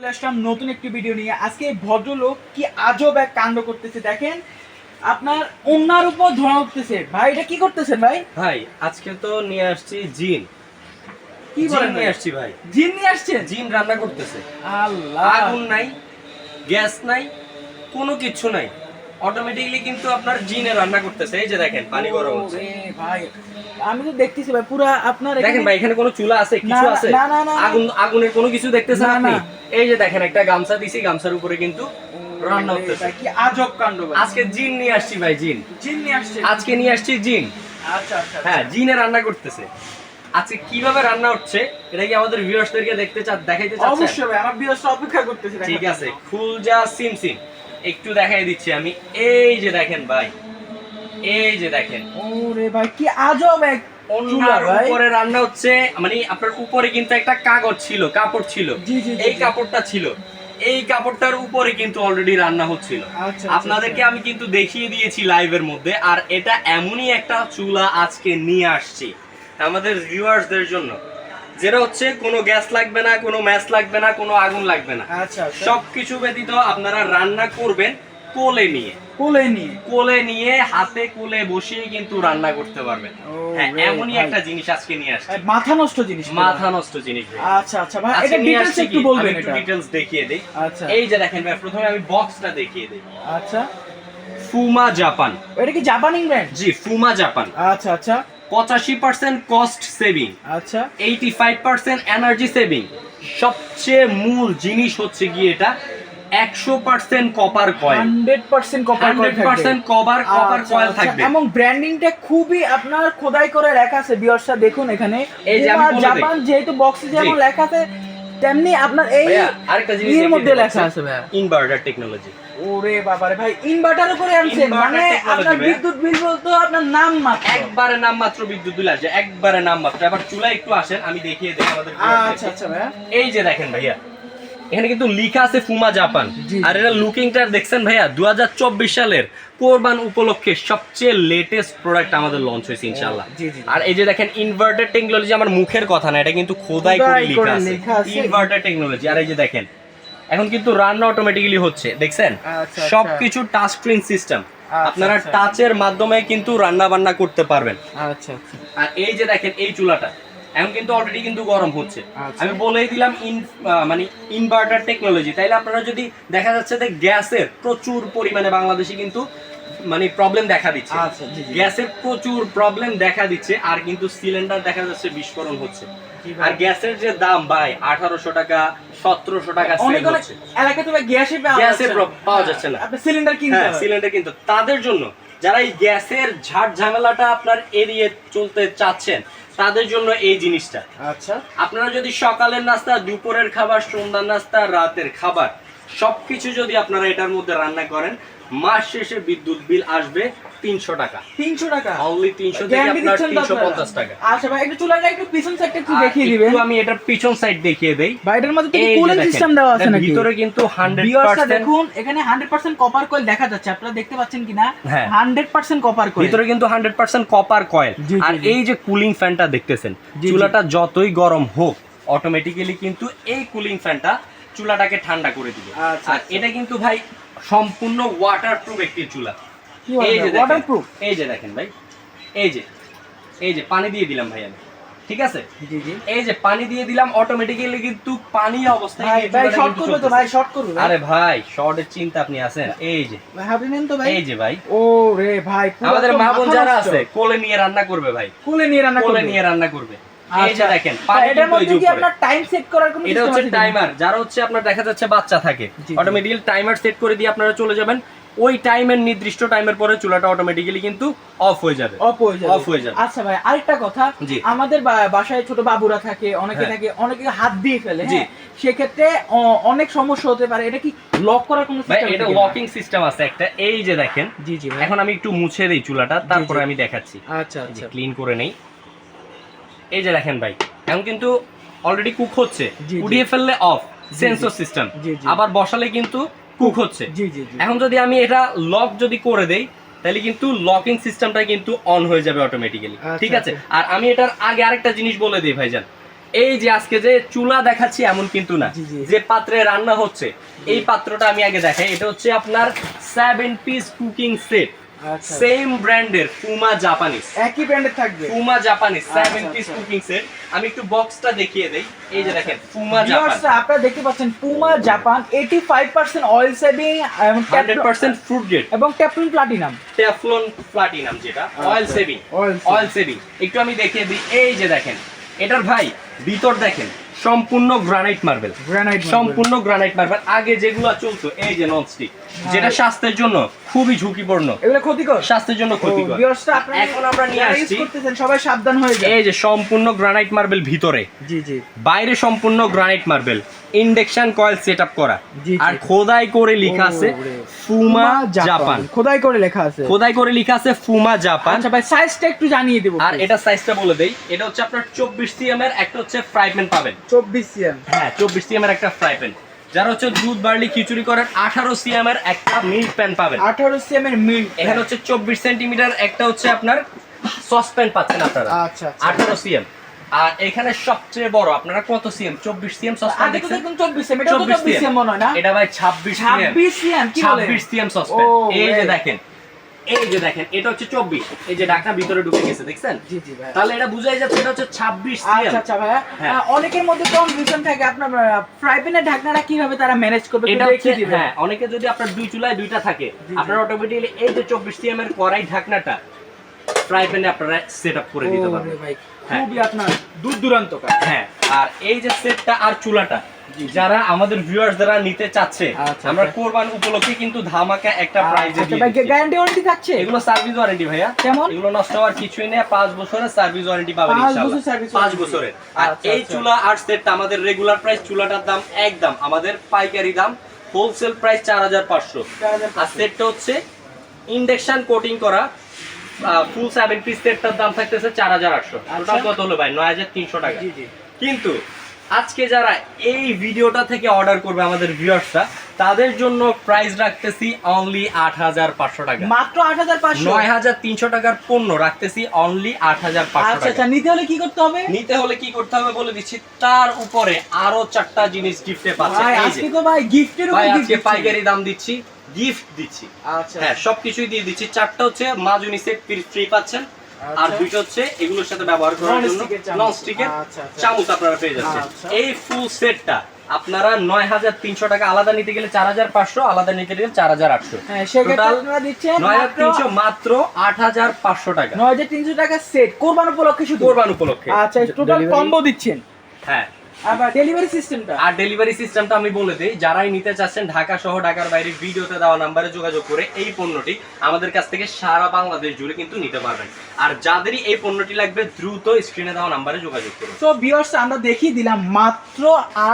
চলে আসলাম নতুন একটি ভিডিও নিয়ে। আজকে ভদ্রলোক কি আজব এক কাণ্ড করতেছে দেখেন। আপনার অন্যার উপর ধরা উঠতেছে। ভাই এটা কি করতেছেন ভাই? ভাই আজকে তো নিয়ে আসছি জিন। কি বলেন নিয়ে আসছি ভাই। জিন নিয়ে আসছেন? জিন রান্না করতেছে। আল্লাহ। আগুন নাই গ্যাস নাই কোনো কিছু নাই। অটোমেটিকলি কিন্তু আপনার জিনে রান্না করতেছে এই যে দেখেন পানি গরম হচ্ছে। ভাই আমি তো দেখতেছি ভাই পুরা আপনার দেখেন ভাই এখানে কোনো চুলা আছে কিছু আছে। আগুন আগুনের কোনো কিছু দেখতেছেন আপনি? এই যে দেখেন একটা গামছা দিছি গামছার উপরে কিন্তু রান্না ভাই, কি আজব কাণ্ড ভাই। আজকে জিন নিয়ে আসছি ভাই জিন। জিন নিয়ে আসছে। আজকে নিয়ে আসছি জিন। আচ্ছা আচ্ছা হ্যাঁ জিনে রান্না করতেছে। আজকে কীভাবে রান্না হচ্ছে এটা কি আমাদের ভিউয়ার্সদেরকে দেখতে চা দেখাইতে চাচ্ছেন? অবশ্যই ভাই আমার বিয়সটা অপেক্ষা করতেছে ঠিক আছে খুলজা সিম সিম। একটু দেখাই দিচ্ছি আমি। এই যে দেখেন ভাই এই যে দেখেন। ওরে ভাই কি আজব এক উপরে রান্না হচ্ছে মানে আপনার উপরে কিন্তু একটা কাগজ ছিল কাপড় ছিল। এই কাপড়টা ছিল। এই কাপড়টার উপরে কিন্তু অলরেডি রান্না হচ্ছিল। আচ্ছা, আপনাদেরকে আমি কিন্তু দেখিয়ে দিয়েছি লাইভের মধ্যে আর এটা এমনই একটা চুলা আজকে নিয়ে আসছি আমাদের ভিউয়ার্সদের জন্য। যেটা হচ্ছে কোনো গ্যাস লাগবে না কোনো ম্যাচ লাগবে না কোনো আগুন লাগবে না। আচ্ছা আচ্ছা। সবকিছু ব্যতীত আপনারা রান্না করবেন কোলে নিয়ে। কোলে নিয়ে? কোলে নিয়ে হাতে কোলে বসিয়ে কিন্তু রান্না করতে পারবেন। হ্যাঁ এমনই একটা জিনিস আজকে নিয়ে আসছি। মাথা নষ্ট জিনিস মাথা নষ্ট জিনিস আচ্ছা আচ্ছা ভাই এটা ডিটেইলস একটু? বলবেন এটা। ডিটেইলস দেখিয়ে দেই। আচ্ছা। এই যে দেখেন ভাই প্রথমে আমি বক্সটা দেখিয়ে দেই। আচ্ছা। ফুমা জাপান এটা কি জাপানি ব্র্যান্ড জি ফুমা জাপান আচ্ছা আচ্ছা। পঁচাশি পার্সেন্ট কস্ট সেভিং আচ্ছা। Eighty five percent energy saving সবচেয়ে মূল জিনিস হচ্ছে গিয়ে এটা একশো percent copper coil 100% copper hundred percent cover copper coil থাকবে। এবং ব্র্যান্ডিংটা খুবই আপনার খোদাই করে লেখা আছে ভিউয়ার্সরা দেখুন এখানে। এই যে জাপান যেহেতু বক্সে যেমন লেখা আছে তেমনি আপনার এই আরেকটা জিনিস এর মধ্যে লেখা আছে ভাইয়া। ইনভার্টার টেকনোলজি ওরে বাবারে ভাই ইনভার্টার করে আনছেন মানে আপনার বিদ্যুৎ বিল বলতো আপনার নাম মাত্র। একবারে নাম মাত্র বিদ্যুৎ বিল আসে একবারে নাম মাত্র। এবার চুলা একটু আসেন আমি দেখিয়ে দেই আমাদের আচ্ছা আচ্ছা ভাইয়া। এই যে দেখেন ভাইয়া এখানে কিন্তু লেখা আছে ফুমা জাপান আর এটা লুকিংটা দেখছেন ভাইয়া দু হাজার চব্বিশ সালের কোরবান উপলক্ষে সবচেয়ে লেটেস্ট প্রোডাক্ট আমাদের লঞ্চ হয়েছে জি। আর এই যে দেখেন ইনভার্টার টেকনোলজি আমার মুখের কথা না এটা কিন্তু খোদাই করে লেখা আছে। ইনভার্টার টেকনোলজি আর এই যে দেখেন এখন কিন্তু রান্না অটোমেটিক্যালি হচ্ছে দেখছেন আচ্ছা, আচ্ছা। সবকিছু টাচ স্ক্রিন সিস্টেম আপনারা আচ্ছা। টাচের মাধ্যমে কিন্তু রান্না বান্না করতে পারবেন আচ্ছা আচ্ছা আর এই যে দেখেন এই চুলাটা এখন কিন্তু অলরেডি কিন্তু গরম হচ্ছে আচ্ছা। আমি বলেই দিলাম ইন মানে ইনভার্টার টেকনোলজি তাইলে আপনারা যদি দেখা যাচ্ছে যে গ্যাসের প্রচুর পরিমাণে বাংলাদেশে কিন্তু মানে প্রবলেম দেখা দিচ্ছে। আচ্ছা। গ্যাসের প্রচুর প্রবলেম দেখা দিচ্ছে আর কিন্তু সিলিন্ডার দেখা যাচ্ছে বিস্ফোরণ হচ্ছে। আর গ্যাসের যে দাম ভাই আঠারোশো টাকা সতেরোশো টাকা গ্যাসে যাচ্ছে না। পাওয়া যাচ্ছে না। সিলিন্ডার কিনতে হ্যাঁ সিলিন্ডার কিন্তু তাদের জন্য যারা এই গ্যাসের ঝাড় ঝামেলাটা আপনার এড়িয়ে চলতে চাচ্ছেন তাদের জন্য এই জিনিসটা। আচ্ছা। আপনারা যদি সকালের নাস্তা দুপুরের খাবার সন্ধ্যার নাস্তা রাতের খাবার সবকিছু যদি আপনারা এটার মধ্যে রান্না করেন মাস শেষে বিদ্যুৎ বিল আসবে তিনশো টাকা। তিনশো টাকা? অনলি তিনশো থেকে আপনার তিনশো পঞ্চাশ টাকা। আচ্ছা ভাই একটু চুলাটা একটু পিছন সাইডটা একটু দেখিয়ে দিবেন। আমি এটার পিছন সাইড দেখিয়ে দেই। ভাই এটার মধ্যে কুলিং সিস্টেম দেওয়া আছে নাকি? ভিতরে কিন্তু হান্ড্রেড ভিউয়ার্সরা পার্সেন্ট দেখুন এখানে 100% কপার কয়েল দেখা যাচ্ছে। আপনারা দেখতে পাচ্ছেন কিনা? হ্যাঁ। 100% কপার কয়েল ভিতরে কিন্তু হান্ড্রেড পার্সেন্ট কপার কয়েল আর এই যে কুলিং ফ্যানটা দেখতেছেন। চুলাটা যতই গরম হোক অটোমেটিক্যালি কিন্তু এই কুলিং ফ্যানটা চুলাটাকে ঠান্ডা করে দিবে। আচ্ছা, আর আচ্ছা। এটা কিন্তু ভাই সম্পূর্ণ ওয়াটারপ্রুফ একটি চুলা। এই যে দেখেন, waterproof? এই যে দেখেন ভাই এই যে এই যে পানি দিয়ে দিলাম ভাই আমি ঠিক আছে? জি জি। এই যে পানি দিয়ে দিলাম অটোমেটিক্যালি কিন্তু পানি অবস্থায় ভাই শর্ট করবে তো ভাই শর্ট করবে আরে ভাই শর্টের চিন্তা আপনি আছেন এই যে। ভাই হাবি নেন তো ভাই। এই যে ভাই। ও রে ভাই আমাদের মা বোন যারা আছে কোলে নিয়ে রান্না করবে ভাই। কোলে নিয়ে রান্না কোলে নিয়ে রান্না করবে। আচ্ছা। আপনার চলে যাবেন। ওই টাইমের নির্দিষ্ট টাইমের পরে চুলাটা অটোমেটিক্যালি কিন্তু অফ হয়ে যাবে। অফ হয়ে যাবে। হয়ে যাবে। আচ্ছা ভাই আরেকটা কথা। আমাদের বাসায় ছোট বাবুরা থাকে অনেকে হ্যাঁ। থাকে অনেকে হাত দিয়ে ফেলে হ্যাঁ? সেক্ষেত্রে অনেক সমস্যা হতে পারে। এটা কি লক করার কোনো সিস্টেম এটা লকিং সিস্টেম আছে একটা। এই যে দেখেন জি জি এখন আমি একটু মুছে দেই চুলাটা তারপরে আমি দেখাচ্ছি। আচ্ছা আচ্ছা। ক্লিন করে নেই। এই যে দেখেন ভাই এখন কিন্তু অলরেডি কুক হচ্ছে। উড়িয়ে ফেললে অফ সেন্সর সিস্টেম। আবার বসালে কিন্তু কুক হচ্ছে। এখন যদি আমি এটা লক যদি করে দেই তাহলে কিন্তু লকিং সিস্টেমটা কিন্তু অন হয়ে যাবে অটোমেটিক্যালি আচ্ছা, ঠিক আছে? আচ্ছা। আর আমি এটার আগে আরেকটা জিনিস বলে দিই ভাইজান। এই যে আজকে যে চুলা দেখাচ্ছি এমন কিন্তু না। যে পাত্রে রান্না হচ্ছে এই পাত্রটা আমি আগে দেখাই। এটা হচ্ছে আপনার seven piece cooking set same ব্র্যান্ডের ফুমা জাপানিজ একই ব্র্যান্ডের থাকবে? ফুমা জাপানিজ সেভেন আচ্ছা, পিস আচ্ছা। কুকিং সেট আমি একটু বক্সটা দেখিয়ে দেই। এই যে দেখেন ফুমা জাপান আপনারা দেখতে পাচ্ছেন পুমা জাপান 85% অয়েল সেভিং এবং হান্ড্রেড পার্সেন্ট ফ্রুট গ্রেড এবং ট্যাপলিন প্লাটিনাম টেফলন প্লাটিনাম যেটা অয়েল সেভিং অয়েল সেভিং একটু আমি দেখিয়ে দিই। এই যে দেখেন এটার ভাই ভিতর দেখেন সম্পূর্ণ গ্রানাইট মার্বেল গ্রানাইট সম্পূর্ণ গ্রানাইট মার্বেল আগে যেগুলো চলতো এই যে ননস্টিক। যেটা স্বাস্থ্যের জন্য খুবই ঝুঁকিপূর্ণ। এগুলো ক্ষতিকর। স্বাস্থ্যের জন্য ক্ষতিকর। এখন আমরা নিয়ে আসছি। করতেছেন সবাই সাবধান হয়ে যান। এই যে সম্পূর্ণ গ্রানাইট মার্বেল ভিতরে। জি জি। বাইরে সম্পূর্ণ granite marble induction coil set করা। আর খোদাই করে লেখা আছে। ফুমা জাপান খোদাই করে লেখা আছে। খোদাই করে লেখা আছে ফুমা জাপান আচ্ছা ভাই সাইজটা একটু জানিয়ে দেবো আর এটা সাইজটা বলে দেই। এটা হচ্ছে আপনার চব্বিশ সিএম এর একটা হচ্ছে ফ্রাই প্যান পাবেন। 24 সিএম হ্যাঁ চব্বিশ সিএম এর একটা ফ্রাই প্যান যারা হচ্ছে দুধ বার্লি খিচুড়ি করেন আঠারো সিএম এর একটা মিল্ক প্যান পাবেন। 18 সিএম এর মিল্ক এখানে হচ্ছে চব্বিশ সেন্টিমিটার একটা হচ্ছে আপনার সসপ্যান পাচ্ছেন আপনারা। আচ্ছা আচ্ছা। আঠারো সিএম। আর এখানে সবচেয়ে বড় আপনারা কত সিএম? চব্বিশ সিএম সসপ্যান দেখছেন? চব্বিশ সিএম এটা তো 24 24 সিএম। মনে হয় না? এটা ভাই ছাব্বিশ 26 সিএম কি বলে? ছাব্বিশ সিএম সসপ্যান। এই যে দেখেন এই যে দেখেন এটা হচ্ছে চব্বিশ। এই যে ঢাকনা ভিতরে ঢুকে গেছে দেখছেন? জি জি ভাই। তাহলে এটা বুঝাই যাচ্ছে এটা হচ্ছে ছাব্বিশ আচ্ছা আচ্ছা ভাইয়া। হ্যাঁ। অনেকের মধ্যে কনফিউশন থাকে আপনার ফ্রাই প্যানের ঢাকনাটা কীভাবে তারা ম্যানেজ করবে এটা হচ্ছে হ্যাঁ অনেকে যদি আপনার দুই চুলায় দুইটা থাকে আপনার অটোমেটিক্যালি এই যে চব্বিশ সিএম এর কড়াই ঢাকনাটা ফ্রাই প্যানে আপনারা সেট আপ করে দিতে পারবেন। হ্যাঁ। খুবই আপনার দূর দূরান্ত কাজ। হ্যাঁ আর এই যে সেটটা আর চুলাটা যারা আমাদের ভিউয়ার্স যারা নিতে চাচ্ছে আচ্ছা, আমরা আচ্ছা। কোরবান উপলক্ষে কিন্তু ধামাকা একটা প্রাইজে আচ্ছা ভাই গ্যারান্টি ওয়ারেন্টি থাকছে? এগুলো সার্ভিস ওয়ারেন্টি ভাইয়া। কেমন? এগুলো নষ্ট হওয়ার কিছুই নেই পাঁচ বছরের সার্ভিস ওয়ারেন্টি পাবেন ইনশাআল্লাহ। বছর service পাঁচ warranty। বছরের। আর এই। চুলা আর সেটটা আমাদের রেগুলার প্রাইস চুলাটার দাম একদম আমাদের পাইকারি দাম হোলসেল প্রাইস চার হাজার পাঁচশো। আর সেটটা হচ্ছে ইন্ডাকশন কোটিং করা ফুল সেভেন পিস সেটটার দাম থাকতেছে চার হাজার আটশো। আচ্ছা। ওটা কত হলো ভাই? নয় হাজার তিনশো টাকা। জি জি। কিন্তু আজকে যারা এই ভিডিওটা থেকে অর্ডার করবে আমাদের ভিউয়ার্সরা তাদের জন্য প্রাইস রাখতেছি অনলি আট হাজার পাঁচশো টাকা। মাত্র আট হাজার পাঁচশো? নয় হাজার তিনশো টাকার পণ্য রাখতেছি অনলি আট হাজার পাঁচশো আচ্ছা আচ্ছা টাকা নিতে হলে কি করতে হবে? নিতে হলে কি করতে হবে বলে দিচ্ছি তার উপরে আরও চারটা জিনিস গিফটে পাচ্ছে। আজকে তো ভাই গিফটের উপর আজকে। পাইকারি দাম দিচ্ছি গিফট দিচ্ছি। আচ্ছা হ্যাঁ সবকিছুই দিয়ে দিচ্ছি। চারটা হচ্ছে মাজুনি সেট ফ্রি পাচ্ছেন। আর আচ্ছা। দুইটা হচ্ছে এগুলোর সাথে ব্যবহার করার জন্য। নন স্টিকের আচ্ছা, আচ্ছা। চামচ আপনারা পেয়ে যাচ্ছেন। এই ফুল সেটটা আপনারা নয় হাজার তিনশো টাকা আলাদা নিতে গেলে চার হাজার পাঁচশো আলাদা নিতে গেলে চার হাজার আটশো। হ্যাঁ নয় হাজার মাত্র তিনশো মাত্র আট হাজার পাঁচশো টাকা। নয় হাজার তিনশো টাকা সেট কোরবান উপলক্ষে শুধু? কোরবান উপলক্ষে। আচ্ছা টোটাল কম্বো দিচ্ছেন। হ্যাঁ। আবার ডেলিভারি সিস্টেমটা আর ডেলিভারি সিস্টেমটা আমি বলে দিই যারাই নিতে চাচ্ছেন ঢাকা সহ ঢাকার বাইরে ভিডিওতে দেওয়া নাম্বারে যোগাযোগ করে এই পণ্যটি আমাদের কাছ থেকে সারা বাংলাদেশ জুড়ে কিন্তু নিতে পারবেন। আর যাদেরই এই পণ্যটি লাগবে দ্রুত স্ক্রিনে দেওয়া নাম্বারে যোগাযোগ করুন। তো ভিউয়ার্স আমরা দেখিয়ে দিলাম মাত্র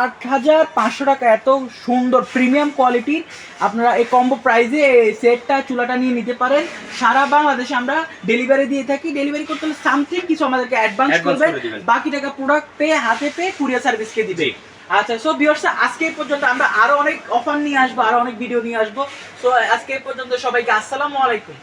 আট হাজার পাঁচশো টাকা। এত সুন্দর প্রিমিয়াম কোয়ালিটির আপনারা এই কম্বো প্রাইসে এই সেটটা চুলাটা নিয়ে নিতে পারেন। সারা বাংলাদেশে আমরা ডেলিভারি দিয়ে থাকি। ডেলিভারি করতে হলে সামথিং কিছু আমাদেরকে অ্যাডভান্স করবেন। বাকি টাকা প্রোডাক্ট পেয়ে হাতে পেয়ে কুরিয়ার সার্ভিসকে দিবে। আচ্ছা সো ভিউয়ার্স আজকে পর্যন্ত আমরা আরও অনেক অফার নিয়ে আসব, আরও অনেক ভিডিও নিয়ে আসব। সো আজকে পর্যন্ত সবাইকে আসসালামু আলাইকুম।